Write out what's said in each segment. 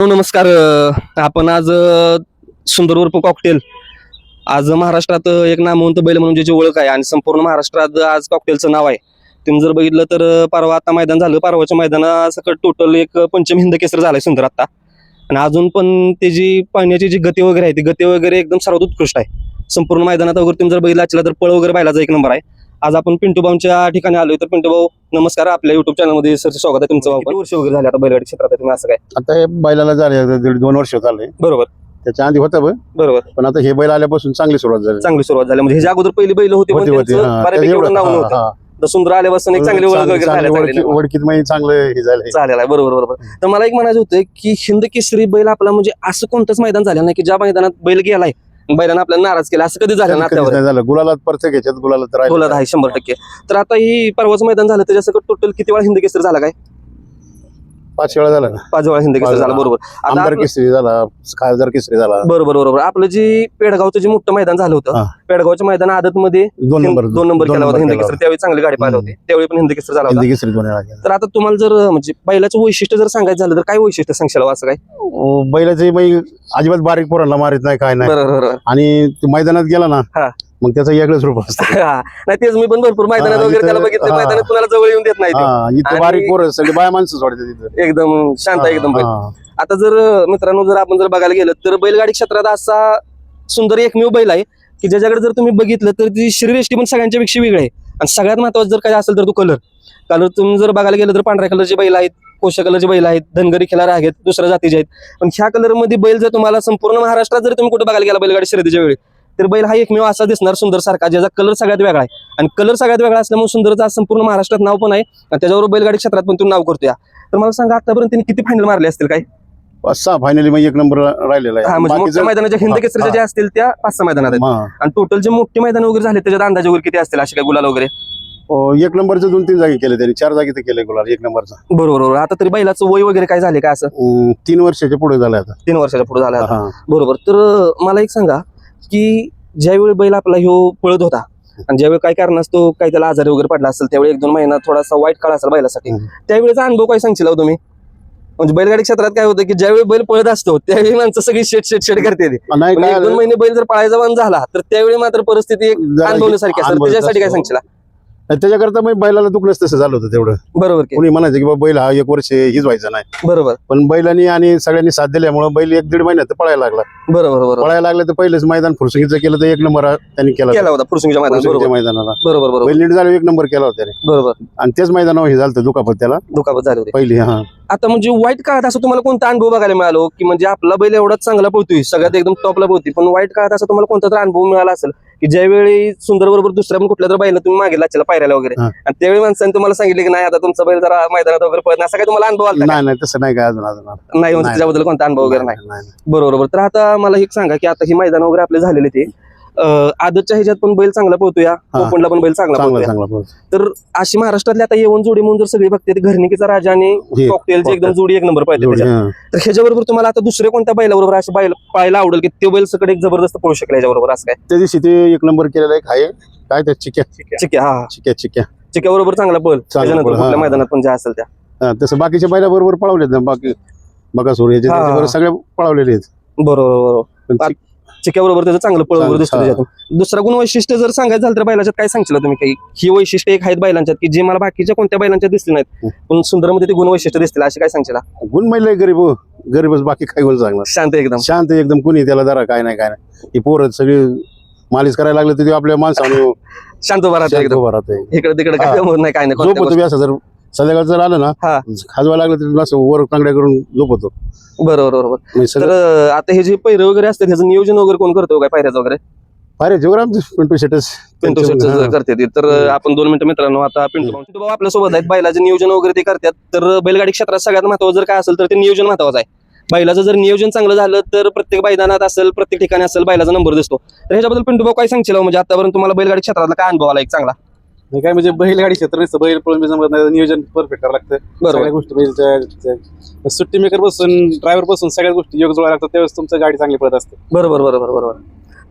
नमस्कार. आपण आज सुंदर उर्फ कॉकटेल आज महाराष्ट्रात एक नामवंत बैल म्हणून ज्याची ओळख आहे आणि संपूर्ण महाराष्ट्रात आज कॉकटेलचं नाव आहे. तुम्ही जर बघितलं तर परवा आता मैदान झालं. परवाच्या मैदानासकट टोटल एक पंचम हिंद केसर झालाय सुंदर आता. आणि अजून पण त्याची पाण्याची जी गती वगैरे आहे ती गती वगैरे एकदम सर्वात उत्कृष्ट आहे. संपूर्ण मैदानात वगैरे तुम्ही जर बघितलं असला तर पळ वगैरे बैलाचा एक नंबर आहे. आज आपण पिंटू भाऊच्या ठिकाणी आलोय. तर पिंटू भाऊ नमस्कार. आपल्या युट्यूब चॅनलमध्ये सर स्वागत आहे तुमचं किती वर्ष वगैरे झाले आता बैलगाडी क्षेत्रात आहे तुम्ही? असं काय? आता हे बैलाला झाले दीड दोन वर्ष झाले. बरोबर. त्याच्या आधी होतं बघ. बरोबर. पण आता हे बैल आल्यापासून चांगली सुरुवात झाली. चांगली सुरुवात झाली. म्हणजे ह्याच्या अगोदर पहिली बैल होती पण होती होती. त्यांचं हा. बऱ्यापैकी त्याचं एवढं एवढं- नाव हा, नव्हतं. हा. तर सुंदर आल्यापासून एक चांगली ओळख चांगली- वगैरे चांगली झाल्या ओळखी- ओळखीत म्हणजे चांगलं हे झालंय झालेला आहे. बरोबर बरोबर. तर मला एक म्हणायचं होतं की हिंद केसरी बैल आपला म्हणजे असं कोणतंच मैदान झालं नाही की ज्या मैदानात बैल गेलाय बैलानं आपल्याला नाराज केला. असं कधी झालं ना नाही झालं. गुलाला प्रत्येक ह्याच्यात गुलाला तर राहिलं. बोलत आहे शंभर टक्के. तर आता ही परवाचं मैदान झालं त्याच्यासकट टोटल किती वेळा हिंद केसरी झाला काय? पाच वेळा झाला ना. पाच वेळा हिंद केसरी झाला. बरोबर. आता आमदार आपलं- केसरी झाला खासदार केसरी झाला. बरोबर बरोबर. आपलं जे पेडगावचं जे मोठं मैदान झालं होतं हा. पेडगावच्या मैदान आदत मध्ये दोन नंबर दोन नंबर केला होता हिंद केसरी. त्यावेळी चांगली गाडी पाहिली होती. त्यावेळी पण हिंद केसरी झाला होता. हिंदी केसरी दोन वेळा केला. तर आता तुम्हाला जर म्हणजे बैलाचं वैशिष्ट्य जर सांगायचं झालं तर काय वैशिष्ट्य सांगशाल हो असं काय? अं, बैलाचे बाई अजिबात बारीक पोरांना मारित नाही काय नाही. बरोबर बरोबर आणि ते मैदानात गेला ना हा. मग त्याचं वेगळंच रूप असतं हा. नाही तेच मी पण भरपूर मैदानात हा, वगैरे इथं- त्याला बघितलं हा. मैदानात कुणाला जवळ येऊन देत नाही ते. हा इथं आणि- बारीक पोरं सगळे बाया माणसं सोडते तिथं एकदम शांत आहे एकदम बैल हा. आता जर मित्रांनो जर आपण जर बघायला गेलं तर बैलगाडी क्षेत्रात असा सुंदर एकमेव बैल आहे की ज्याच्याकडे जर तुम्ही बघितलं तर ती शरीरयष्टी पण सगळ्यांच्या पेक्षा वेगळी आहे आणि सगळ्यात महत्वाचं जर काय असेल तर तो कलर कलर तुम्ही जर बघायला गेलं तर पांढऱ्या कलरचे बैल आहेत कोशा कलरचे बैल आहेत धनगरी खिलार आहेत दुसऱ्या जातीचे आहेत पण ह्या कलरमध्ये बैल जर तुम्हाला संपूर्ण महाराष्ट्रात जर तुम्ही कुठे बघायला गेला बैलगाडी शर्यतीच्या वेळी तर बैल हा एकमेव असा दिसणार सुंदर सारखा ज्याचा कलर सगळ्यात वेगळा आहे. आणि कलर सगळ्यात वेगळा असल्यामुळे सुंदरचा संपूर्ण महाराष्ट्रात नाव पण आहे. आणि त्याच्याबरोबर बैलगाडी क्षेत्रात पण तुम्ही नाव करतोय. तर मला सांगा आतापर्यंत त्यांनी किती फायनल मारले असतील काय? पाच सहा फायनली एक नंबर राहिलेला हा म्हणजे मोठ्या मैदानाच्या हिंद केसरीच्या. ज्या असतील त्या पाच सहा मैदानात आहेत. आणि टोटल जे मोठे मैदान वगैरे झाले त्याच्यात अंदाजे वगैरे किती असतील? असे काय गुलाल वगैरे? एक नंबरचे दोन तीन जागी केले त्यांनी. चार जागी केले गुलाल एक नंबरचा. बरोबर आता तरी बैलाचं वय वगैरे काय झाले काय असं? तीन वर्षाच्या पुढे झाले आता. तीन वर्षाच्या पुढे झालं. बरोबर. तर मला एक सांगा की ज्यावेळी बैल आपला ह्यो पळत होता आणि ज्यावेळी काय कारणास्तव काही त्याला आजारी वगैरे पडला असेल त्यावेळी एक दोन महिना थोडासा वाईट काळ असेल बैलासाठी. त्यावेळेचा अनुभव काय सांगशील हो तुम्ही म्हणजे बैलगाडी क्षेत्रात काय होतं की ज्यावेळी बैल पळत असतो त्यावेळी माणसं सगळी शेट शेट शेट करते ती. नाही पण काय एक दोन महिने बैल जर पळायचा बंद झाला तर त्यावेळी मात्र परिस्थिती एक जरा अनुभवण्यासारखी अनुभवण्याचं त्याच्यासाठी काय असतं. सांगशील त्याच्याकरता मग बैलाला दुखणंच तसं झालं होतं तेवढं. बरोबर की. कोणी म्हणायचं की बाबा बैल हा एक वर्ष हीच व्हायचा नाही. बरोबर. पण बैलांनी आणि सगळ्यांनी साथ दिल्यामुळे बैल एक दीड महिन्यात पळायला लागला. बरोबर बरोबर. पळायला लागलं तर पहिलेच मैदान फुरसुंगीचं केलं तर एक नंबर त्यांनी केला केला होता फुरसुंगीच्या मैदानात फुरसुंगीच्या बरोबर. मैदानाला. बरोबर बरोबर. बैल नीट झालं एक नंबर केला होता त्याने. बरोबर. आणि तेच मैदानावर हे झालं होतं दुखापत त्याला. दुखापत झाली होती. पहिली हा. आता म्हणजे वाईट काळात असं तुम्हाला कोणता अनुभव बघायला मिळालो? की म्हणजे आपला बैल एवढाच चांगला पळतोय सगळ्यात एकदम टॉपला पळतोय पण वाईट काळात असं तुम्हाला कोणता तर अनुभव मिळाला असेल? की ज्यावेळी सुंदर बरोबर दुसऱ्या पण कुठल्या तर बैला तुम्ही मागे लाचला पायऱ्याला वगैरे. हा. आणि त्यावेळी माणसाने तुम्हाला सांगितले की नाही आता तुमचा बैल जरा मैदानात वगैरे पळत असं काय तुम्हाला अनुभव आला नाही नाही तसं नाही काय अजून अजून नाही म्हणजे नाही. त्याच्याबद्दल कोणता अनुभव वगैरे नाही. बरोबर. तर आता मला एक सांगा की आता ही मैदान वगैरे आपले झालेले ते आदतच्या ह्याच्यात पण बैल चांगला पळतोय कोकणला पण बैल चांगला चांगला बोल. तर अशी महाराष्ट्रातली आता येऊन जोडी म्हणून जर सगळी बघते तर घरणिकीचा राजा आणि हे, कॉकटेलची एकदम जोडी एक नंबर पाहिजे. तर ह्याच्याबरोबर तुम्हाला आता दुसऱ्या कोणत्या बैलाबरोबर असं बैल पाहायला आवडेल की ते बैल सगळे एक जबरदस्त पळू शकेल ह्याच्याबरोबर असं काय? त्या दिवशी ते एक नंबर केलेला एक आहे. काय त्या चिक्या. चिक्या. हा. चिक्या चिक्या चिक्या. बरोबर चांगला पळ. त्याच्यानंतर पळ, हा. कुठल्या मैदानात पण ज्या असेल त्या. हा, तसं बाकीच्या बैला बरोबर पळवलेत ना बाकी बघा हा, हा. बरोबर सगळे पळवलेले आहेत. बरोबर बरोबर पण आ- चिक- चिक्या बरोबर त्याचं चांगलं पळ वगैरे दिसतं. त्याच्यातून. दुसरा गुण वैशिष्ट्य जर सांगायचं झालं तर बैलाच्यात काय सांगशील तुम्ही काही? ही वैशिष्ट्य एक आहेत बैलांच्यात की जे मला बाकीच्या कोणत्या बैलांच्यात दिसली नाहीत. पण सुंदरमध्ये ते गुण वैशिष्ट्य दिसतील अशी काय सांगशील? गुण महिला गरीब हो. गरीबच बाकी काय गुण सांगणार शांत एकदम. शांत एकदम. कुणी त्याला जरा काय नाही काय नाही. ही पोरं सगळी मालिश करायला लागले तर ते आपल्या माणसाने शांत उभा राहतो एकदम. इकडे तिकडे. काय नाही काय नाही असं जर संध्याकाळ जर आलं ना हा. खाजवा लागलं तर असं वर तांगड्या करून झोपतो बरोबर बरोबर म्हणजे तर सगळं अं, आता हे जे पैरे वगैरे असतात ह्याचं नियोजन वगैरे कोण करतो काय पायऱ्याचं वगैरे अरे जेवढं आमचं पिंटू शेटच पिंटू शेट हा. करते ते. तर. आपण दोन मिनिटं मित्रांनो आता पिंटू भाऊ पिंटू भाऊ आपल्यासोबत आहेत बैलाचं नियोजन वगैरे ते करतात तर बैलगाडी क्षेत्रात सगळ्यात महत्वाचं जर काय असेल तर ते नियोजन महत्वाचं आहे बैलाचं जर नियोजन चांगलं झालं तर प्रत्येक मैदानात असेल प्रत्येक ठिकाणी असेल बैलाचा नंबर दिसतो तर ह्याच्याबद्दल पिंटू भाऊ काय सांगशील हो? म्हणजे आतापर्यंत तुम्हाला बैलगाडी क्षेत्रातला काय अनुभव आला एक चांगला नाही काय म्हणजे बैलगाडी क्षेत्र नसतं बैल पळून बी जमत नाही नियोजन परफेक्ट करावं लागतं. बरोबर. सगळ्या गोष्टी बैलच्या सुट्टी मेकरपासून ड्रायव्हरपासून सगळ्या गोष्टी योग जोडायला लागतात त्यावेळेस तुमचं गाडी चांगली पळत असते. बरोबर बरोबर बरोबर.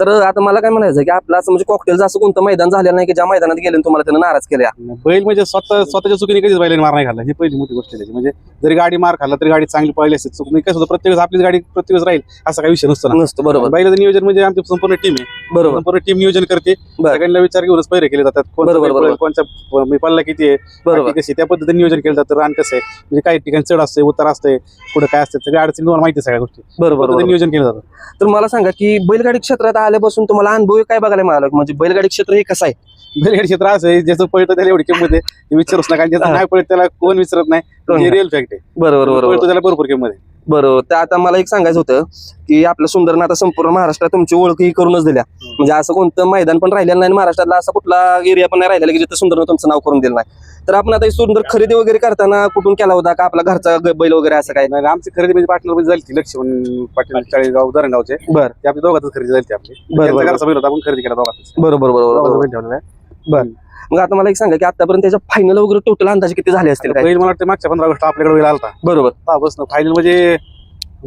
तर आता मला काय म्हणायचं की आपलं असं म्हणजे कॉकटेलचं असं कोणतं मैदान झालेलं नाही की ज्या मैदानात गेले आणि तुम्हाला त्यानं नाराज केल्या? बैल म्हणजे स्वतः स्वतःच्या चुकीने कधीच बैलाने मार नाही खाल्ला. ही पहिली मोठी गोष्ट आहे त्याची. म्हणजे जरी गाडी मार खाल्ला तरी गाडी चांगली पळली असते चुक कसं होतं प्रत्येक वेळेस आपलीच गाडी प्रत्येक वेळेस राहील असा काही विषय नसतो ना. नसतं बरोबर. बैलाचं नियोजन म्हणजे आमची संपूर्ण टीम आहे. बरोबर. संपूर्ण टीम नियोजन करते. सगळ्यांना विचार घेऊनच पैरे केले जातात. कोणता बरोबर, बैल बरोबर. पळेल, कोणचा प- पल्ला किती आहे बरोबर. कशी त्या पद्धतीने नियोजन केलं जातं. रान कसं आहे म्हणजे काही ठिकाणी चढ असते उतार असते पुढे काय असते सगळ्या अडचणी माहिती सगळ्या गोष्टी. बरोबर. नियोजन केलं जातं. तर मला सांगा की बैलगाडी क्षेत्रात आल्यापासून तुम्हाला अनुभव काय बघायला मिळाला? म्हणजे बैलगाडी क्षेत्र हे कसं आहे? बैलगाडी क्षेत्र असं आहे ज्याचं पळतं त्याला एवढी किंमत आहे विचारूच नका. आणि ज्याचं. नाही पळत त्याला कोण विचारत नाही हे रिअल फॅक्ट आहे. बरोबर बरोबर. त्याला भरपूर किंमत आहे. बरोबर तर आता मला एक सांगायचं होतं की आपल्या सुंदरनं आता संपूर्ण महाराष्ट्रात तुमची ओळख ही करूनच दिल्या. म्हणजे असं कोणतं मैदान पण राहिलेलं नाही महाराष्ट्रातला असा कुठला एरिया पण नाही राहिलेला की जिथे सुंदरनं तुमचं नाव करून दिलं नाही. तर आपण आता हे सुंदर खरेदी वगैरे करताना कुठून केला होता का? आपला घरचा ग- बैल वगैरे असं काय नाही आमची खरेदी म्हणजे पार्टनर झाली ती लक्ष्मण पाटील चाळीसगाव धरणगावचे. बर. ते आपल्या दोघातच खरेदी झाली ती आपली. बर, त्यांचा बर. घरचा बैल होता आपण खरेदी केला दोघातच. बरोबर बरोबर दोघाचा बरोबर बैल ठेवलेला आहे. मग आता मला एक सांगा की आतापर्यंत त्याच्या फायनल वगैरे टोटल अंदाजे किती झाले असतील काय? बैल मला वाटतं मागच्या पंधरा ऑगस्ट आपल्याकडे बैल आलता बरोबर. बस फायनल म्हणजे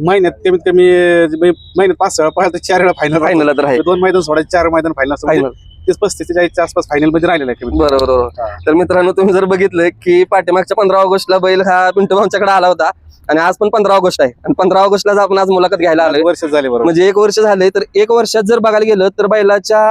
महिन्यात कमीत कमी म्हणजे महिन्यात पाच सहा पाहिजे चार वेळा फायनल फायनल तर आहे. दोन मैदान सोडायचे चार मैदान फायनल फायनल तीस पस्तीस चाळीसच्या आसपास फायनलमध्ये राहिलेला आहे कमीत. बरोबर हा. तर मित्रांनो तुम्ही जर बघितलं की पाठीमागच्या पंधरा ऑगस्टला बैल हा पिंटू भाऊंच्याकडे आला होता आणि आज पण पंधरा ऑगस्ट आहे. आणि पंधरा ऑगस्टलाच आपण आज मुलाखत घ्यायला आलोय. वर्ष झाले बरोबर. म्हणजे एक वर्ष झाले तर एक वर्षात जर बघायला गेलं तर बैलाच्या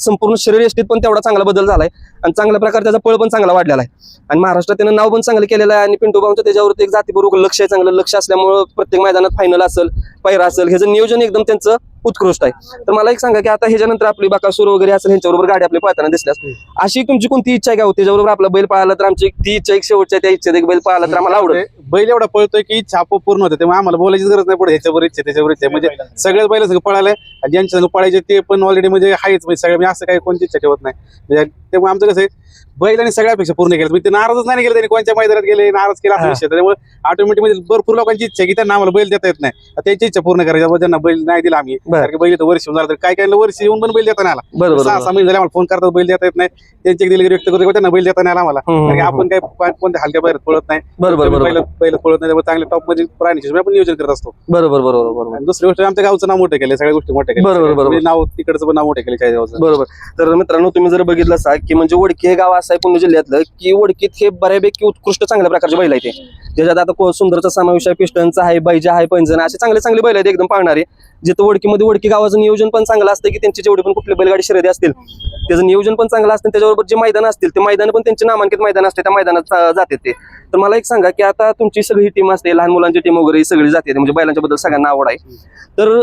संपूर्ण शरीर यष्टीत पण तेवढा चांगला बदल झालाय. आणि चांगल्या प्रकारे त्याचा पळ पण चांगला वाढलेला आहे. आणि महाराष्ट्रात त्यानं नाव पण चांगलं केलेलं आहे आणि पिंटू भाऊंचं त्याच्यावरती एक जातीपूर्वक लक्ष आहे चांगलं लक्ष असल्यामुळं प्रत्येक मैदानात फायनल असेल पैरा असेल ह्याचं नियोजन एकदम त्यांचं उत्कृष्ट आहे. तर मला एक सांगा की आता ह्याच्यानंतर आपली बाकासूर वगैरे असेल ह्यांच्याबरोबर गाडी आपली पळताना दिसल्यास अशी तुमची कोणती इच्छा आहे का हो? त्याच्याबरोबर आपला बैल पळाला तर आमची ती इच्छा एक शेवटच्या त्या इच्छेत एक बैल पळाला तर आम्हाला म्हणजे बैल एवढा पळतोय की इच्छा आपोआप पूर्ण होते. त्यामुळे आम्हाला बोलायची गरज नाही पडत ह्याच्यावर इच्छा त्याच्यावर इच्छा म्हणजे सगळ्याच बैल संघ पळाले आणि ज्यांच्या संघ पळायचे ते पण ऑलरेडी म्हणजे आहेच. म्हणजे सगळं म्हणजे असं काही कोणती इच्छा ठेवत नाही. म्हणजे त्यामुळे आमचं कसं आहे बैलांनी सगळ्यापेक्षा पूर्ण केलं. म्हणजे ते नाराजच नाही केलं त्यांनी कोणत्या मैदानात गेले नाराज केला असा हा. विषय. त्यामुळे ऑटोमॅटिक म्हणजे भरपूर लोकांची इच्छा की त्यांना आम्हाला बैल देता येत नाही. आता त्यांची इच्छा पूर्ण करायची. त्यांना बैल नाही दिला आम्ही. कारण की बैल इथं वर्ष होऊन झालं तर काय काय वर्ष येऊन पण बैल देता नाही आला. बरोबर सहा सहा महिने झाले आम्हाला फोन करतात बैल देता येत नाही. त्यांची एक दिलगिरी व्यक्त करतो त्यांना बैल देता नाही आला आम्हाला. कारण की आपण काय कोण- कोणत्या हलक्या बाहेर पळत नाही. बरोबर बरोबर पहिलं पहिलं पळत नाही त्यामुळे चांगले टॉपमध्ये प्राणी हिशोबाने आपण नियोजन करत असतो. बरोबर बरोबर बरोबर आणि दुसरी गोष्ट आमच्या गावचं नाव मोठं केलं सगळ्या गोष्टी मोठ्या केल्या. बरोबर, बरोबर. म्हणजे नाव तिकडचं पण नाव मोठं केलं चाळीसगावचं बरोबर तर मित्रांनो तुम्ही जर बघितलं असा की म्हणजे वडकी हे गाव असं आहे पुणे जिल्ह्यातलं की वडकीत हे बऱ्यापैकी उत्कृष्ट चांगल्या प्रकारचे बैल आहेत ते. ज्याच्यात आता को- सुंदरचा समावेश आहे पिस्टनचा आहे बैजा आहे पैंजण असे चांगले चांगले बैल आहेत एकदम पाळणारे. जिथं वडकीमध्ये वडकी गावाचं नियोजन पण चांगलं असतं की त्यांची जेवढे पण कुठले बैलगाडी शर्यती असतील त्याचं नियोजन पण चांगलं असतं त्याच्याबरोबर जे मैदान असतील ते मैदान पण त्यांचे नामांकित मैदान असते त्या मैदानात जाते जातात ते. तर मला एक सांगा की आता तुमची सगळी टीम असते लहान मुलांची टीम वगैरे सगळी जाते म्हणजे बैलांच्या बद्दल सगळ्यांना आवड आहे. तर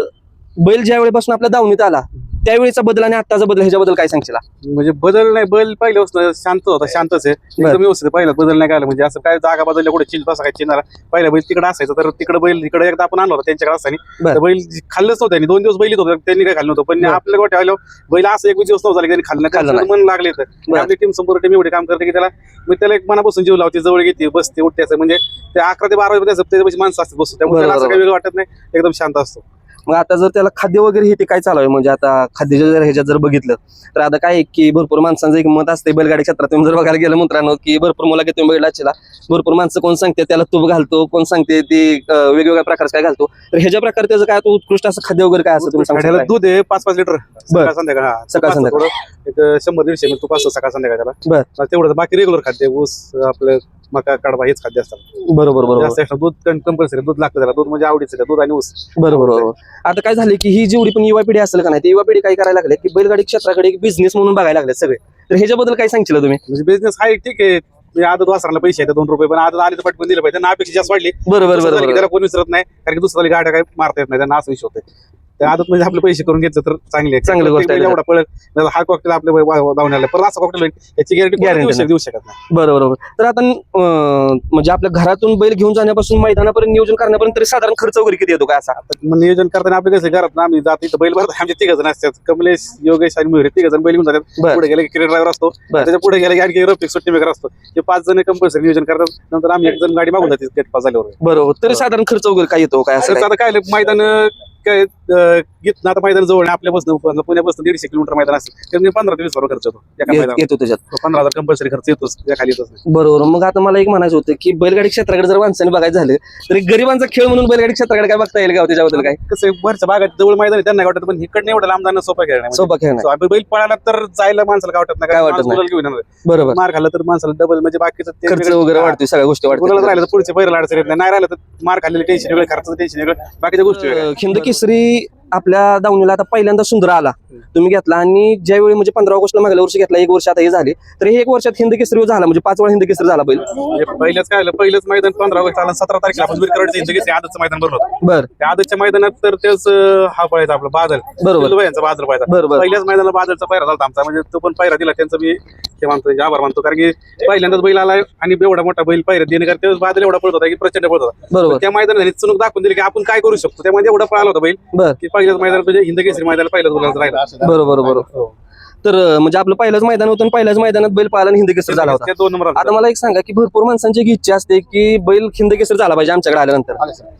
बैल ज्या वेळेपासून आपल्या दावणीत आला त्यावेळेचा बदल आणि आत्ताचा बदल ह्याच्याबद्दल काय सांगशील? म्हणजे बदल नाही बैल पहिल्या पासून शांत होता शांतच आहे. एकदम व्यवस्थित पहिला बदल नाही काय म्हणजे असं काय जागा बदलल्या कुठे चिंता असं काय चिन्ह पहिला बैल तिकडे असायचं तर तिकडे बैल इकडे एकदा आपण आणला होता त्यांच्याकडे असताना बरं. तर बैल खाल्लंच नव्हतं त्यांनी. दोन दिवस बैल होतं त्यांनी काय खाल्लं नव्हतं. पण बरं. आपल्या गोट्या आल्यावर बैल असं एक दिवस नव्हता की त्यांनी खाल्लं. खाल्लं नाही. मन लागले तर बरं. आपली टीम संपूर्ण टीम एवढे काम करते की त्याला मग त्याला एक मनापासून जीव लावते जवळ घेते बसते उठते असं. म्हणजे ते अकरा ते बारा वाजेपर्यंत त्याच्यापाशी माणसं असते बसतो त्यामुळे त्याला असं. काही वेगळं वाटत नाही. एकदम शांत असतो. मग आता जर त्याला खाद्य वगैरे हे ते काय चालू आहे म्हणजे आता खाद्याच्या जर ह्याच्यात जर बघितलं तर आता काय की भरपूर माणसांचं एक मत असते बैलगाडी क्षेत्रात. तुम्ही जर बघायला गेलं मित्रांनो की भरपूर मुला तुम्ही बैलाचीला भरपूर माणसं कोण सांगते त्याला तूप घालतो कोण सांगते ती वेगवेगळ्या प्रकारचं काय घालतो. तर ह्याच्या प्रकारे त्याचं काय उत्कृष्ट असं खाद्य वगैरे काय असं तुम्ही सांगू? दूध आहे पाच पाच लिटर. सकाळ संध्याकाळ सकाळ संध्याकाळ. एक शंभर दीडशे तुप असतं सकाळ संध्याकाळ त्याला. बर. तेवढं बाकी रेग्युलर खाद्य ऊस आपलं मका कडबा हेच खाद्य असतात. बरोबर बरोबर. जास्त extra दूध कंपल्सरी दूध लागतं त्याला. दूध म्हणजे आवडीचं दूध आणि ऊस. बरोबर बरोबर. आता काय झालं की ही जेवढी पण युवा पिढी असेल का नाही ती युवा पिढी काय करायला लागले की बैलगाडी क्षेत्राकडे एक बिझनेस म्हणून बघायला लागले सगळे. तर ह्याच्याबद्दल काय सांगशील तुम्ही? म्हणजे बिझनेस आहे ठीक आहे. म्हणजे आदत वासराला पैसे येतात दोन रुपये पण आदत आले तर पटकन दिलं पाहिजे. त्यांना अपेक्षा जास्त वाढली. बरोबर दुसरं झालं की बरोबर त्याला कोण विसरत नाही कारण की दुसऱ्या गाड्या काय मारता येत नाही त्यांना असं विषय होते त्या आदत म्हणजे आपले पैसे करून घेतलं तर चांगली आहे. चांगली गोष्ट आहे. एवढा पळत हा कॉकटेल आपल्या धावून आला पण असा कॉकटेल याची गॅरंटी Guarantee देऊ शकत नाही. बरोबर बरोबर. तर आता अं, म्हणजे आपल्या घरातून बैल घेऊन जाण्यापासून मैदानापर्यंत नियोजन करण्यापर्यंत तरी साधारण खर्च वगैरे किती येतो काय असा? मग नियोजन करताना आपले कसं घरात ना आम्ही जात इथं बैल भरतात आमचे तिघ जण असतात. कमलेश योगेश आणि मयुरी तिघ जण बैल घेऊन जातात. बर. पुढे गेले की क्रिकेट ड्रायव्हर असतो. बर. त्याच्या पुढे गेले की आणखी रफिक सुट्टी मेकर असतो. हे पाच जण कंपल्सरी नियोजन करतात. नंतर आम्ही एक जण गाडी मागून जाते गेट पास झाल्यावर. बरोबर. तरी साधारण खर्च वगैरे काय येतो काय असं काय? आता काय मैदान अं, इथनं आता मैदान जवळ आहे आपल्यापासून पुण्यापासून दीडशे किलोमीटर मैदान असेल. तर मी पंधरा ते वीस हजार खर्च येतो एका येत- मैदानात येतो त्याच्यात. पंधरा हजार कंपल्सरी खर्च येतोच त्या खाली येतोच. नाही. बरोबर. मग आता मला एक म्हणायचं होतं की बैलगाडी क्षेत्राकडे जर माणसाने बघायचं झालं तर एक गरिबांचा खेळ म्हणून बैलगाडी क्षेत्राकडे काय बघता येईल का हो त्याच्याबद्दल काय? कसं आहे, वरच्या भागात जवळ मैदान आहे त्यांना काय वाटत पण इकडनं एवढं लांब जाणं सोपं खेळ नाही सोपा खेळ नाही So, आपण बैल पळाला तर जायला माणसाला काय वाटत नाही काय कारण वाटत माणूस नाही. गुलाल घेऊन येणार आहे. बरोबर. मार खाल्ला तर माणसाला डबल म्हणजे बाकीचं ते खर्च वेगळं- वगैरे. वाढतोय सगळ्या गोष्टी वाढतात राहिलं तर पुढचे बैल अडचण येत नाही नाही राहिलं तर मार खाल्लेलं टेन्शन वेगळं खर्चाचं टेन्शन वेगळं बाकीच्या गोष्टी वेगळ्या. खिंद केसरी आपल्या दावणीला आता पहिल्यांदा सुंदर आला. तुम्ही घेतला आणि ज्यावेळी म्हणजे पंधरा ऑगस्टला मागल्या वर्षी घेतला एक वर्ष आता हे झाले. तर हे एक वर्षात हिंद केसरी झाला म्हणजे पाच वेळा हिंद केसरी झाला बैल म्हणजे पहिल्याच काय पहिलंच मैदान पंधरा ऑगस्ट आला सतरा तारखेला आपण विरकरडचं इंजिन आदतचं मैदान भरलं होतं. बर. त्या आदतच्या मैदानात तर तेच हा पळायचा आपला बादल. बरोबर. यांचा बादल पळायचा. बरोबर. पहिल्याच मैदानाला बादलचा पायरा झाला आमचा. म्हणजे तो पण पायरा दिला त्यांचा मी ते मानतो त्यांचे आभार मानतो. कारण की पहिल्यांदाच बैल आला आणि एवढा मोठा बैल पायरा देणे कारण तेव्हा बादल एवढा पळत होता की प्रचंड पळत होता. बरोबर. त्या मैदानात त्यांनी चुनूक दाखवून दिली की आपण काय करू शकतो. त्यामध्ये एवढा पळाला होता बैल की पहिल्याच मैदानात म्हणजे हिंद केसरी मैदानाला पहिल्याच गुलाल राहिला. बरोबर बरोबर. तर अं, म्हणजे आपलं पहिलंच मैदान होतं आणि पहिल्याच मैदानात बैल पाहिला आणि हिंद केसरी झाला होता. दोन नंबर आता मला एक सांगा की भरपूर माणसांची एक इच्छा असते की बैल खिंद केसरी झाला पाहिजे आमच्याकडे आल्यानंतर.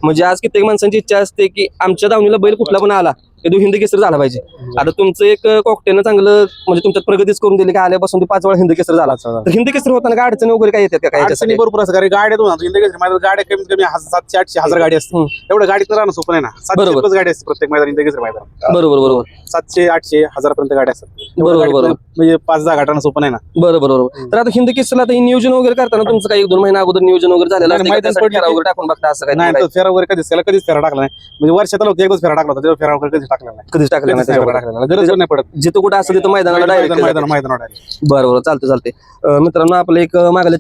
म्हणजे आज कित्येक माणसांची इच्छा असते की आमच्या दावणीला बैल कुठला पण आला. तो हिंद केसरी झाला पाहिजे. आता तुमचं एक कॉकटेलनं चांगलं म्हणजे तुमच्यात प्रगतीच करून दिली की आल्यापासून पाच वेळा हिंद केसरी झाला तर हिंद केसरी होताना काय अडचणी वगैरे काय येतात का? काय अडचणी? भरपूर असतात. कारण गाड्या दोन हिंद केसरी मैदानात गाड्या कमीत कमी सातशे आठशे हजार गाडी असते. एवढ्या गाडीत राहणं सोपं नाही ना. सातशे बरोबर. प्लस गाडी असते प्रत्येक मैदान हिंद केसरी मैदान बरोबर बरोबर. सातशे आठशे हजारपर्यंत गाड्या असतात. बरोबर, बरोबर. म्हणजे पाच दहा गाठांना सोपं नाही ना. बरोबर बरोबर. तर आता हिंद केसरीला आता नियोजन वगैरे करताना तुमचं काही एक दोन महिना अगोदर नियोजन वगैरे झालेलं नाही, टाकून बघता असं नाही काही तो फेरा वगैरे कधीच त्याला कधीच फेरा टाकला नाही. म्हणजे वर्षात होतं एकच फेरा टाकला होता. फेरा वगैरे टाकला नाही. कधीच टाकलं नाही त्याच्यावर. नाही. गरज पण नाही पडत. जिथं कुठं असं तिथं मैदानाला मैदान डायरेक्ट मैदान मैदान बरं बरं चालतं चालते मित्रांनो आपलं एक मागल्या